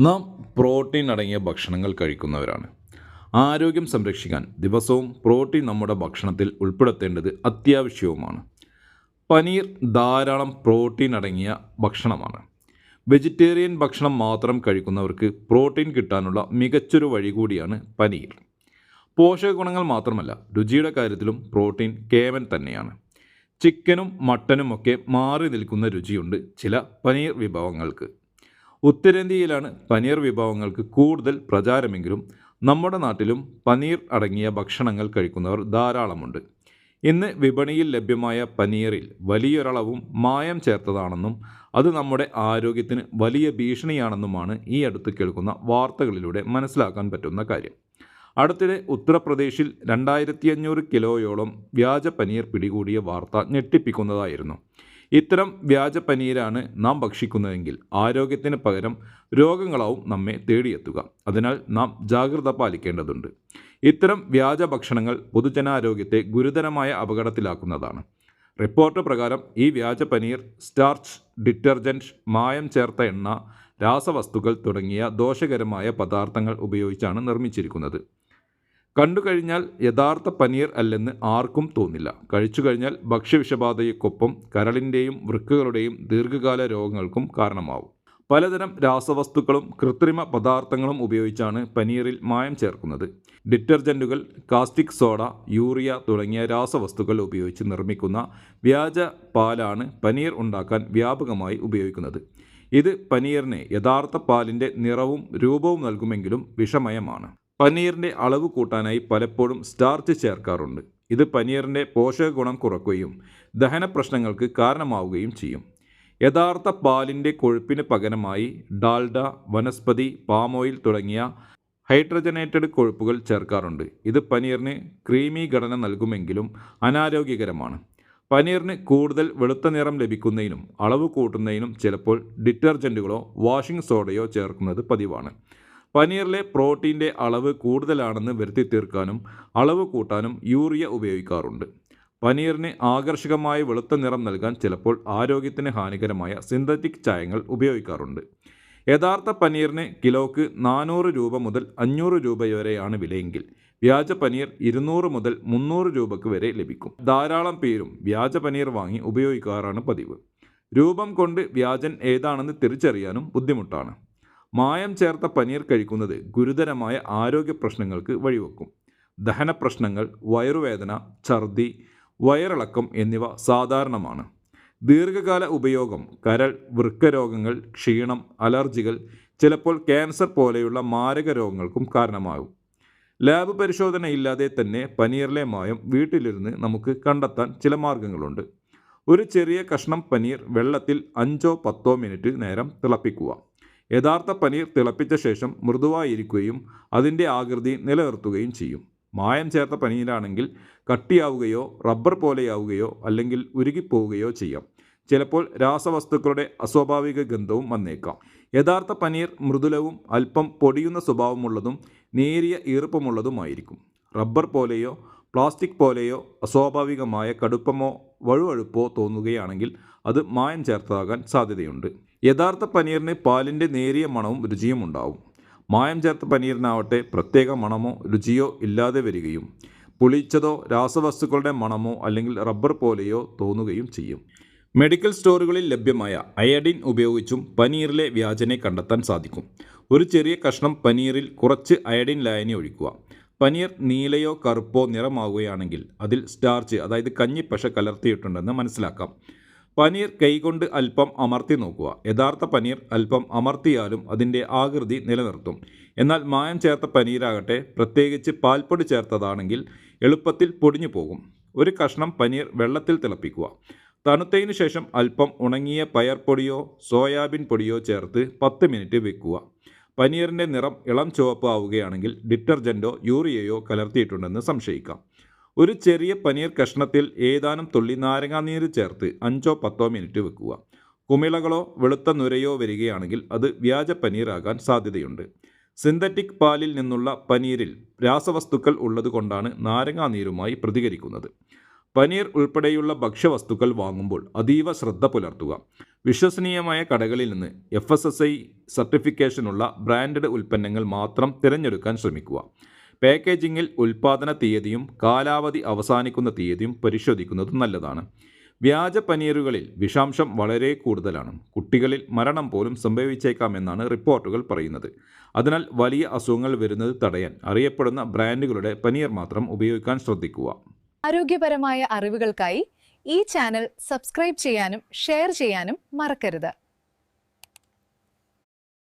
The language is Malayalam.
നാം പ്രോട്ടീൻ അടങ്ങിയ ഭക്ഷണങ്ങൾ കഴിക്കുന്നവരാണ്. ആരോഗ്യം സംരക്ഷിക്കാൻ ദിവസവും പ്രോട്ടീൻ നമ്മുടെ ഭക്ഷണത്തിൽ ഉൾപ്പെടുത്തേണ്ടത് അത്യാവശ്യവുമാണ്. പനീർ ധാരാളം പ്രോട്ടീൻ അടങ്ങിയ ഭക്ഷണമാണ്. വെജിറ്റേറിയൻ ഭക്ഷണം മാത്രം കഴിക്കുന്നവർക്ക് പ്രോട്ടീൻ കിട്ടാനുള്ള മികച്ചൊരു വഴി കൂടിയാണ് പനീർ. പോഷക ഗുണങ്ങൾ മാത്രമല്ല രുചിയുടെ കാര്യത്തിലും പ്രോട്ടീൻ കേവൻ തന്നെയാണ്. ചിക്കനും മട്ടനുമൊക്കെ മാറി നിൽക്കുന്ന രുചിയുണ്ട് ചില പനീർ വിഭവങ്ങൾക്ക്. ഉത്തരേന്ത്യയിലാണ് പനീർ വിഭവങ്ങൾക്ക് കൂടുതൽ പ്രചാരമെങ്കിലും നമ്മുടെ നാട്ടിലും പനീർ അടങ്ങിയ ഭക്ഷണങ്ങൾ കഴിക്കുന്നവർ ധാരാളമുണ്ട്. ഇന്ന് വിപണിയിൽ ലഭ്യമായ പനീറിൽ വലിയൊരളവും മായം ചേർത്തതാണെന്നും അത് നമ്മുടെ ആരോഗ്യത്തിന് വലിയ ഭീഷണിയാണെന്നുമാണ് ഈ അടുത്ത് കേൾക്കുന്ന വാർത്തകളിലൂടെ മനസ്സിലാക്കാൻ പറ്റുന്ന കാര്യം. അടുത്തിടെ ഉത്തർപ്രദേശിൽ രണ്ടായിരത്തി അഞ്ഞൂറ് കിലോയോളം വ്യാജ പനീർ പിടികൂടിയ വാർത്ത ഞെട്ടിപ്പിക്കുന്നതായിരുന്നു. ഇത്തരം വ്യാജ പനീരാണ് നാം ഭക്ഷിക്കുന്നതെങ്കിൽ ആരോഗ്യത്തിന് പകരം രോഗങ്ങളാവും നമ്മെ തേടിയെത്തുക. അതിനാൽ നാം ജാഗ്രത പാലിക്കേണ്ടതുണ്ട്. ഇത്തരം വ്യാജ ഭക്ഷണങ്ങൾ പൊതുജനാരോഗ്യത്തെ ഗുരുതരമായ അപകടത്തിലാക്കുന്നതാണ്. റിപ്പോർട്ട് പ്രകാരം ഈ വ്യാജ പനീർ സ്റ്റാർച്ച് ഡിറ്റർജന്റ് മായം ചേർത്ത എണ്ണ രാസവസ്തുക്കൾ തുടങ്ങിയ ദോഷകരമായ പദാർത്ഥങ്ങൾ ഉപയോഗിച്ചാണ് നിർമ്മിച്ചിരിക്കുന്നത്. കണ്ടു കഴിഞ്ഞാൽ യഥാർത്ഥ പനീർ അല്ലെന്ന് ആർക്കും തോന്നില്ല. കഴിച്ചു കഴിഞ്ഞാൽ ഭക്ഷ്യവിഷബാധയ്ക്കൊപ്പം കരളിന്റെയും വൃക്കുകളുടെയും ദീർഘകാല രോഗങ്ങൾക്കും കാരണമാവും. പലതരം രാസവസ്തുക്കളും കൃത്രിമ പദാർത്ഥങ്ങളും ഉപയോഗിച്ചാണ് പനീറിൽ മായം ചേർക്കുന്നത്. ഡിറ്റർജന്റുകൾ കാസ്റ്റിക് സോഡ യൂറിയ തുടങ്ങിയ രാസവസ്തുക്കൾ ഉപയോഗിച്ച് നിർമ്മിക്കുന്ന വ്യാജ പാലാണ് പനീർ ഉണ്ടാക്കാൻ വ്യാപകമായി ഉപയോഗിക്കുന്നത്. ഇത് പനീറിന് യഥാർത്ഥ പാലിന്റെ നിറവും രൂപവും നൽകുമെങ്കിലും വിഷമയമാണ്. പനീറിന്റെ അളവ് കൂട്ടാനായി പലപ്പോഴും സ്റ്റാർച്ച് ചേർക്കാറുണ്ട്. ഇത് പനീറിന്റെ പോഷക ഗുണം കുറയ്ക്കുകയും ദഹന പ്രശ്നങ്ങൾക്ക് കാരണമാവുകയും ചെയ്യും. യഥാർത്ഥ പാലിന്റെ കൊഴുപ്പിന് പകരമായി ഡാൽഡ വനസ്പതി പാം ഓയിൽ തുടങ്ങിയ ഹൈഡ്രജനേറ്റഡ് കൊഴുപ്പുകൾ ചേർക്കാറുണ്ട്. ഇത് പനീറിന് ക്രീമി ഘടന നൽകുമെങ്കിലും അനാരോഗ്യകരമാണ്. പനീറിന് കൂടുതൽ വെളുത്ത നിറം ലഭിക്കുന്നതിനും അളവ് കൂട്ടുന്നതിനും ചിലപ്പോൾ ഡിറ്റർജന്റുകളോ വാഷിംഗ് സോഡയോ ചേർക്കുന്നത് പതിവാണ്. പനീറിലെ പ്രോട്ടീന്റെ അളവ് കൂടുതലാണെന്ന് വരുത്തി തീർക്കാനും അളവ് കൂട്ടാനും യൂറിയ ഉപയോഗിക്കാറുണ്ട്. പനീറിന് ആകർഷകമായ വെളുത്ത നിറം നൽകാൻ ചിലപ്പോൾ ആരോഗ്യത്തിന് ഹാനികരമായ സിന്തറ്റിക് ചായങ്ങൾ ഉപയോഗിക്കാറുണ്ട്. യഥാർത്ഥ പനീറിന് കിലോക്ക് നാനൂറ് രൂപ മുതൽ അഞ്ഞൂറ് രൂപ വരെയാണ് വിലയെങ്കിൽ വ്യാജ പനീർ ഇരുന്നൂറ് മുതൽ മുന്നൂറ് രൂപയ്ക്ക് വരെ ലഭിക്കും. ധാരാളം പേരും വ്യാജ പനീർ വാങ്ങി ഉപയോഗിക്കാറാണ് പതിവ്. രൂപം കൊണ്ട് വ്യാജൻ ഏതാണെന്ന് തിരിച്ചറിയാനും ബുദ്ധിമുട്ടാണ്. മായം ചേർത്ത പനീർ കഴിക്കുന്നത് ഗുരുതരമായ ആരോഗ്യ പ്രശ്നങ്ങൾക്ക് വഴിവെക്കും. ദഹന പ്രശ്നങ്ങൾ വയറുവേദന ഛർദി വയറിളക്കം എന്നിവ സാധാരണമാണ്. ദീർഘകാല ഉപയോഗം കരൾ വൃക്കരോഗങ്ങൾ ക്ഷീണം അലർജികൾ ചിലപ്പോൾ ക്യാൻസർ പോലെയുള്ള മാരക രോഗങ്ങൾക്കും കാരണമാകും. ലാബ് പരിശോധനയില്ലാതെ തന്നെ പനീറിലെ മായം വീട്ടിലിരുന്ന് നമുക്ക് കണ്ടെത്താൻ ചില മാർഗങ്ങളുണ്ട്. ഒരു ചെറിയ കഷ്ണം പനീർ വെള്ളത്തിൽ അഞ്ചോ പത്തോ മിനിറ്റ് നേരം തിളപ്പിക്കുക. യഥാർത്ഥ പനീർ തിളപ്പിച്ച ശേഷം മൃദുവായിരിക്കുകയും അതിന്റെ ആകൃതി നിലനിർത്തുകയും ചെയ്യും. മായം ചേർത്ത പനീരാണെങ്കിൽ കട്ടിയാവുകയോ റബ്ബർ പോലെയാവുകയോ അല്ലെങ്കിൽ ഉരുകിപ്പോവുകയോ ചെയ്യാം. ചിലപ്പോൾ രാസവസ്തുക്കളുടെ അസ്വാഭാവിക ഗന്ധവും വന്നേക്കാം. യഥാർത്ഥ പനീർ മൃദുലവും അല്പം പൊടിയുന്ന സ്വഭാവമുള്ളതും നേരിയ ഈർപ്പമുള്ളതുമായിരിക്കും. റബ്ബർ പോലെയോ പ്ലാസ്റ്റിക് പോലെയോ അസ്വാഭാവികമായ കടുപ്പമോ വഴുവഴുപ്പോ തോന്നുകയാണെങ്കിൽ അത് മായം ചേർത്തതാകാൻ സാധ്യതയുണ്ട്. യഥാർത്ഥ പനീറിന് പാലിന്റെ നേരിയ മണവും രുചിയും ഉണ്ടാവും. മായം ചേർത്ത പനീറിനാവട്ടെ പ്രത്യേക മണമോ രുചിയോ ഇല്ലാതെ വരികയും പുളിച്ചതോ രാസവസ്തുക്കളുടെ മണമോ അല്ലെങ്കിൽ റബ്ബർ പോലെയോ തോന്നുകയും ചെയ്യും. മെഡിക്കൽ സ്റ്റോറുകളിൽ ലഭ്യമായ അയഡിൻ ഉപയോഗിച്ചും പനീറിലെ വ്യാജനെ കണ്ടെത്താൻ സാധിക്കും. ഒരു ചെറിയ കഷ്ണം പനീറിൽ കുറച്ച് അയഡിൻ ലായനി ഒഴിക്കുക. പനീർ നീലയോ കറുപ്പോ നിറമാവുകയാണെങ്കിൽ അതിൽ സ്റ്റാർച്ച് അതായത് കഞ്ഞിപ്പശ കലർത്തിയിട്ടുണ്ടെന്ന് മനസ്സിലാക്കാം. പനീർ കൈകൊണ്ട് അല്പം അമർത്തി നോക്കുക. യഥാർത്ഥ പനീർ അല്പം അമർത്തിയാലും അതിന്റെ ആകൃതി നിലനിർത്തും. എന്നാൽ മായം ചേർത്ത പനീരാകട്ടെ പ്രത്യേകിച്ച് പാൽപ്പൊടി ചേർത്തതാണെങ്കിൽ എളുപ്പത്തിൽ പൊടിഞ്ഞു പോകും. ഒരു കഷ്ണം പനീർ വെള്ളത്തിൽ തിളപ്പിക്കുക. തണുത്തതിന് ശേഷം അല്പം ഉണങ്ങിയ പയർപ്പൊടിയോ സോയാബീൻ പൊടിയോ ചേർത്ത് പത്ത് മിനിറ്റ് വെക്കുക. പനീറിന്റെ നിറം ഇളം ചുവപ്പ് ആവുകയാണെങ്കിൽ ഡിറ്റർജന്റോ യൂറിയയോ കലർത്തിയിട്ടുണ്ടെന്ന് സംശയിക്കാം. ഒരു ചെറിയ പനീർ കഷ്ണത്തിൽ ഏതാനും തുള്ളി നാരങ്ങാനീര് ചേർത്ത് അഞ്ചോ പത്തോ മിനിറ്റ് വെക്കുക. കുമിളകളോ വെളുത്ത നുരയോ വരികയാണെങ്കിൽ അത് വ്യാജ പനീറാകാൻ സാധ്യതയുണ്ട്. സിന്തറ്റിക് പാലിൽ നിന്നുള്ള പനീരിൽ രാസവസ്തുക്കൾ ഉള്ളതുകൊണ്ടാണ് നാരങ്ങാനീരുമായി പ്രതികരിക്കുന്നത്. പനീർ ഉൾപ്പെടെയുള്ള ഭക്ഷ്യവസ്തുക്കൾ വാങ്ങുമ്പോൾ അതീവ ശ്രദ്ധ പുലർത്തുക. വിശ്വസനീയമായ കടകളിൽ നിന്ന് എഫ് എസ് എസ് ഐ സർട്ടിഫിക്കേഷനുള്ള ബ്രാൻഡഡ് ഉൽപ്പന്നങ്ങൾ മാത്രം തിരഞ്ഞെടുക്കാൻ ശ്രമിക്കുക. പാക്കേജിങ്ങിൽ ഉൽപ്പാദന തീയതിയും കാലാവധി അവസാനിക്കുന്ന തീയതിയും പരിശോധിക്കുന്നത് നല്ലതാണ്. വ്യാജ പനീറുകളിൽ വിഷാംശം വളരെ കൂടുതലാണ്. കുട്ടികളിൽ മരണം പോലും സംഭവിച്ചേക്കാമെന്നാണ് റിപ്പോർട്ടുകൾ പറയുന്നത്. അതിനാൽ വലിയ അസുഖങ്ങൾ വരുന്നത് തടയാൻ അറിയപ്പെടുന്ന ബ്രാൻഡുകളുടെ പനീർ മാത്രം ഉപയോഗിക്കാൻ ശ്രദ്ധിക്കുക. ആരോഗ്യപരമായ അറിവുകൾക്കായി ഈ ചാനൽ സബ്സ്ക്രൈബ് ചെയ്യാനും ഷെയർ ചെയ്യാനും മറക്കരുത്.